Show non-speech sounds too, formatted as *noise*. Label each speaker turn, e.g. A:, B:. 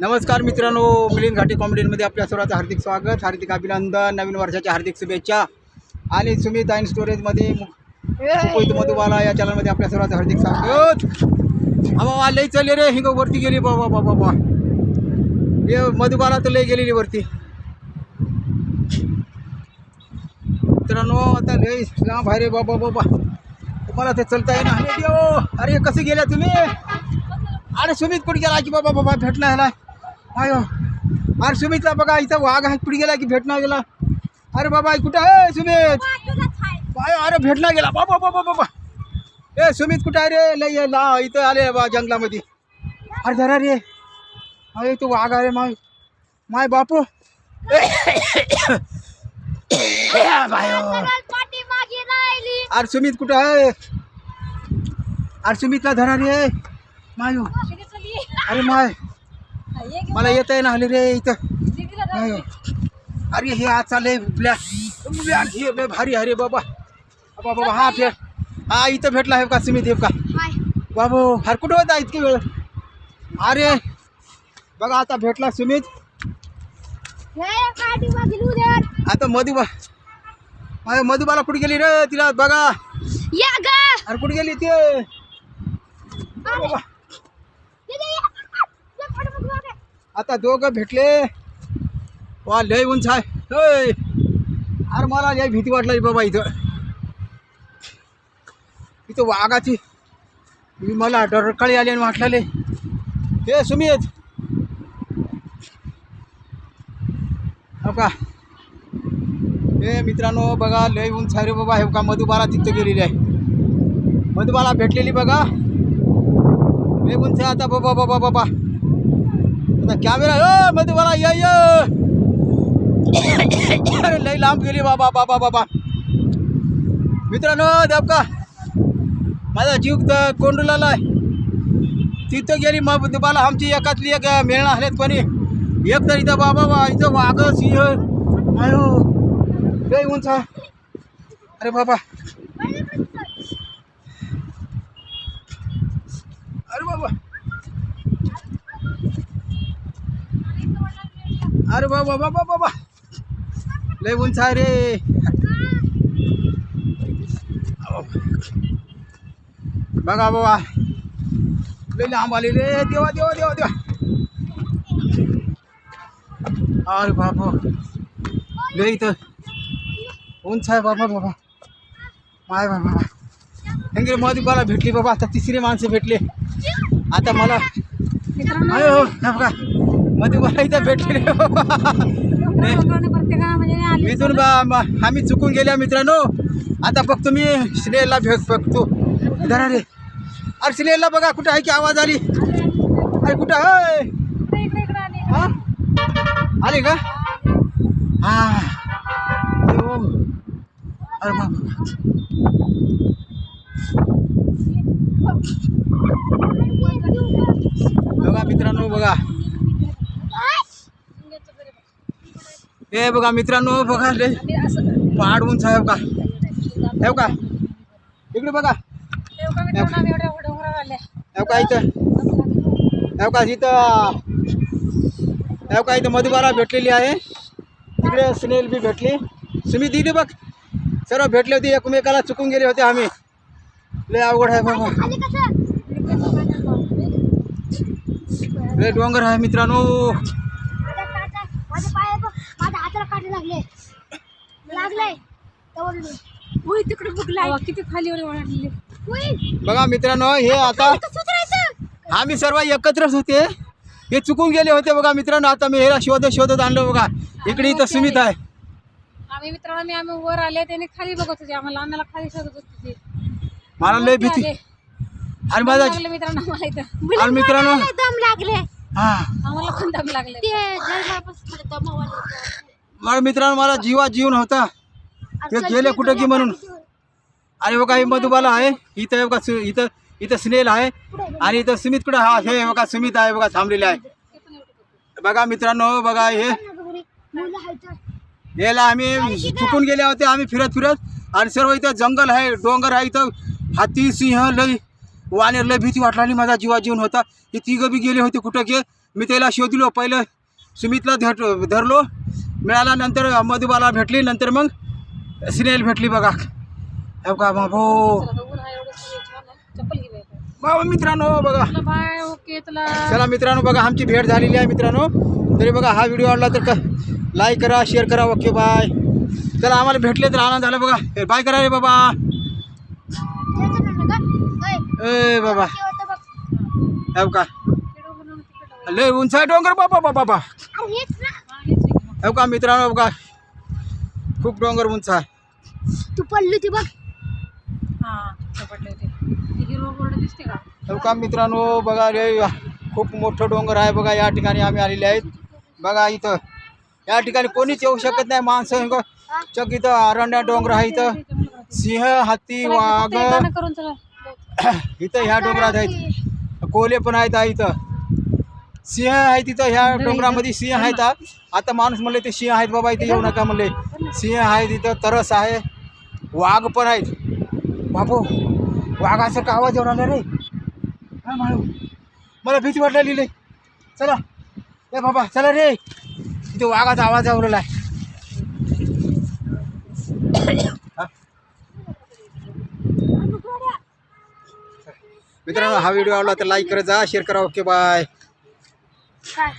A: नमस्कार मित्रांनो मिलिंद घाटी कॉमेडीमध्ये आपल्या सर्वांचं हार्दिक स्वागत हार्दिक अभिनंदन नवीन वर्षाच्या हार्दिक शुभेच्छा. आणि सुमित आईन स्टोरेजमध्ये मुकुंद मधुबाला या चॅनलमध्ये आपल्या सर्वांचं हार्दिक स्वागत. बाबा लई चले रे हिंग वरती गेली बाबा बाबा बाबा हे मधुबाला तर लई गेलेली वरती. मित्रांनो आता लई लांब आहे रे बाबा बाबा तुम्हाला ते चलता येईना. अरे अरे कसे गेल्या तुम्ही? अरे सुमित कुठे गेला? की बाबा बाबा भेटला ह्याला. अयो अरे सुमितला बघा इथं वाघ कुठे गेला की भेटला गेला. अरे बाबा कुठं आहे? सुमित! अरे अरे भेटला गेला. बाबा बाबा बाबा. ए सुमित कुठं आहे रे? लय ला इथं आले बा जंगलामध्ये. अरे जरा रे. अरे तो वाघ आहे रे माय. माय बापू. *coughs* अरे सुमित कुठं आहे? अरे सुमितला धरा रे. मायो. अरे माय. मला येत आहे ना आले रे इथं. मायो अरे हे आज चालले हे भारी अरे बाबा. बाबा बाबा हा फे हा इथं भेटला आहे का सुमित हे का? बाबू हर कुठं होता इतकी वेळ? अरे बघा आता भेटला सुमित. आता मधुबा अरे मधुबाला कुठे गेली रे तिला? बघा. अरे कुठे गेली ते? बाबा आता दोघं भेटले. वा लय उंच आहे. होय. अरे मला लय भीती वाटली बाबा इथं. इथं वाघाची. मी मला डरकाळी आली आणि वाटलेले. हे सुमित. हो का? हे मित्रांनो बघा लय उंच आहे रे बाबा. हे का मधुबाला तिथं गेलेली आहे. मधुबाला भेटलेली बघा. लय उंच आहे आता. बाबा बाबा बाबा. आता कॅमेरा अ मधुबाला ये ये। अरे लई लांब गेली बाबा बाबा बाबा मित्रांनो देवका माझा जीव तर कोंडुलाला आहे. तिथं गेली मग तुम्हाला आमची एकातली एक मिळणं आलेत कोणी एक तर इथं बाबा बा इथं वाघ सिंह आयो लई उंच अरे बाबा अरे बाबा अरे बाबा बाबा बाबा लय उंच आहे रे. बघा बाबा लय लांब आले रे. देवा देवा देवा देवा. अरे बाबा लय इथं. उंच आहे बाबा बाबा. माय बाबा हेंगे मधुबाला भेटली बाबा. आता तिसरी माणसं भेटले. आता मला हे बघा. मधुबाला इथं भेटले रे बाबा इथून बा- म- आम्ही चुकून गेल्या मित्रांनो. आता बघतो मी श्रेयला भेट बघतो. धरा रे. अरे श्रेयला बघा कुठं आहे की आवाज आली? अरे कुठं आहे? हा? आले का? हा. यो. अरे बाबा बघा मित्रांनो बघा. हे बघा मित्रांनो बघा रे. पहाड उंच आहे बघा हे बघा. इकडे बघा. हे इथं. हे इथं. हे इथं मधुबारा भेटलेली आहे. तिकडे सुनील बी भेटली. सुमी दिली बघ. सर्व भेटले होते एकमेकाला चुकून गेले होते आम्ही. लय अवघड आहे बघा. लय डोंगर आहे मित्रांनो.
B: तिकडे बुकला किती खाली
A: बघा मित्रांनो हे आता आम्ही सर्व एकत्रच होते. हे चुकून गेले होते बघा मित्रांनो आता मी ह्याला शोधत शोधत आणलं बघा. इकडे इथं सुमित आहे.
B: आम्ही मित्रांनो मी आम्ही वर आले त्याने खाली बघत होते. आम्हाला आम्हाला खाली शोधत होते ते.
A: मला लय भीती. आणि माझा
B: लागले मित्रांनो आम्हाला इथं.
A: आणि मित्रांनो
C: दम लागले.
A: हा.
B: आम्हाला पण दम लागले.
C: ते जन्मापासून दम
A: मला मित्रांनो मला जीवा जीव नव्हता ते गेले कुठं की म्हणून? आणि बघा हे मधुबाला आहे. इथं बघा सु इथं इथं स्नेल आहे. आणि इथं सुमित कुठं? हा हे बघा सुमित आहे बघा थांबलेले आहे. बघा मित्रांनो बघा हे याला आम्ही चुकून गेले होते आम्ही फिरत फिरत. आणि सर्व इथं जंगल आहे डोंगर आहे इथं. हाती सिंह लई वानेर लय भीती वाटली माझा जीवा जीवन होता. हे तिघं बी गेले होते कुठं की? मी त्याला शोधलो पहिलं सुमितला धर धरलो. मिळाल्यानंतर मधुबाला भेटली नंतर मग सिनेल भेटली बघा. हो का बाबो. बाबा मित्रांनो बघा.
B: बाय
A: चला मित्रांनो बघा आमची भेट झालेली आहे मित्रांनो. तरी बघा हा व्हिडिओ आवडला तर लाईक करा शेअर करा ओके बाय चला आम्हाला भेटले तर आनंद झाला बघा. बाय करा रे बाबा. ए बाबा. का लय उंच आहे डोंगर बाबा बाबा बाबा.
B: का
A: मित्रांनो बघा. खूप डोंगर उंच आहे.
C: तू पडली बघ.
B: हा होते. ती हिरो बोर्ड दिसते का?
A: हो का मित्रांनो बघा रे खूप मोठं डोंगर आहे बघा या ठिकाणी आम्ही आलेले आहेत. बघा इथं. या ठिकाणी कोणीच येऊ शकत नाही माणसं. चक इथं अरण्या डोंगर आहे इथं. सिंह हत्ती वाघ. *coughs* इथं ह्या डोंगरात आहेत. कोले पण आहेत इथं. सिंह आहे तिथं ह्या डोंगरामध्ये सिंह आहेत. आता माणूस म्हणले ते सिंह आहेत बाबा इथे येऊ नका म्हणले. सिंह आहे तिथं तरस आहे. वाघ पण आहेत. बाबू वाघाचं का आवाज येऊन आला रे? हा माळू. मला भीती वाटलेली लई चला. ए बाबा चला रे. तिथे वाघाचा आवाज आवरलेला आहे? मित्रांनो हा व्हिडिओ आवडला तर लाईक करत जा शेअर करा. Okay bye
C: 看